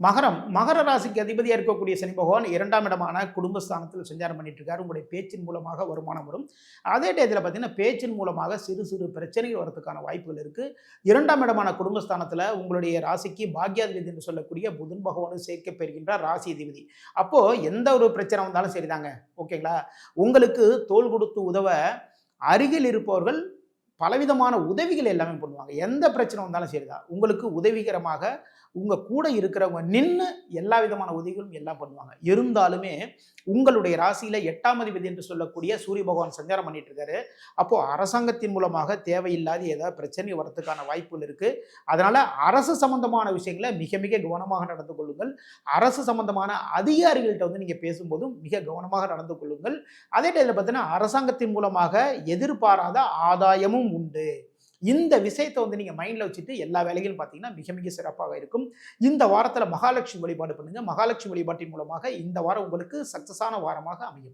மகரம் மகர ராசிக்கு அதிபதியாக இருக்கக்கூடிய சனி பகவான் இரண்டாம் இடமான குடும்பஸ்தானத்தில் சஞ்சாரம் பண்ணிட்டு இருக்காரு உங்களுடைய பேச்சின் மூலமாக வருமானம் வரும். அதே டயத்தில் பார்த்தீங்கன்னா பேச்சின் மூலமாக சிறு சிறு பிரச்சனைகள் வரதுக்கான வாய்ப்புகள் இருக்குது இரண்டாம் இடமான குடும்பஸ்தானத்தில் உங்களுடைய ராசிக்கு பாக்யாதிபதி என்று சொல்லக்கூடிய புதன் பகவானும் சேர்க்க பெறுகின்றார் ராசி அதிபதி. அப்போது எந்த ஒரு பிரச்சனை வந்தாலும் சரிதாங்க. ஓகேங்களா? உங்களுக்கு தோல் கொடுத்து உதவ அருகில் இருப்பவர்கள் பலவிதமான உதவிகள் எல்லாமே பண்ணுவாங்க. எந்த பிரச்சனை வந்தாலும் சரிதான். உங்களுக்கு உதவிகரமாக உங்கள் கூட இருக்கிறவங்க நின்று எல்லா விதமான உதவிகளும் எல்லாம் பண்ணுவாங்க. இருந்தாலுமே உங்களுடைய ராசியில் எட்டாம் அதிபதி என்று சொல்லக்கூடிய சூரிய பகவான் சஞ்சாரம் பண்ணிட்டு இருக்காரு. அப்போது அரசாங்கத்தின் மூலமாக தேவையில்லாத ஏதாவது பிரச்சனை வரத்துக்கான வாய்ப்புகள் இருக்குது அதனால் அரசு சம்பந்தமான விஷயங்களை மிக மிக கவனமாக நடந்து கொள்ளுங்கள். அரசு சம்பந்தமான அதிகாரிகள்கிட்ட வந்து நீங்கள் பேசும்போதும் மிக கவனமாக நடந்து கொள்ளுங்கள். அதே டைத்தில் பார்த்தீங்கன்னா அரசாங்கத்தின் மூலமாக எதிர்பாராத ஆதாயமும் உண்டு. இந்த விஷயத்தை வந்து நீங்கள் மைண்டில் வச்சுட்டு எல்லா வேலைகளும் பார்த்தீங்கன்னா மிக மிக சிறப்பாக இருக்கும். இந்த வாரத்தில் மகாலட்சுமி வழிபாடு பண்ணுங்க. மகாலட்சுமி வழிபாட்டின் மூலமாக இந்த வாரம் உங்களுக்கு சக்ஸஸான வாரமாக அமையும்.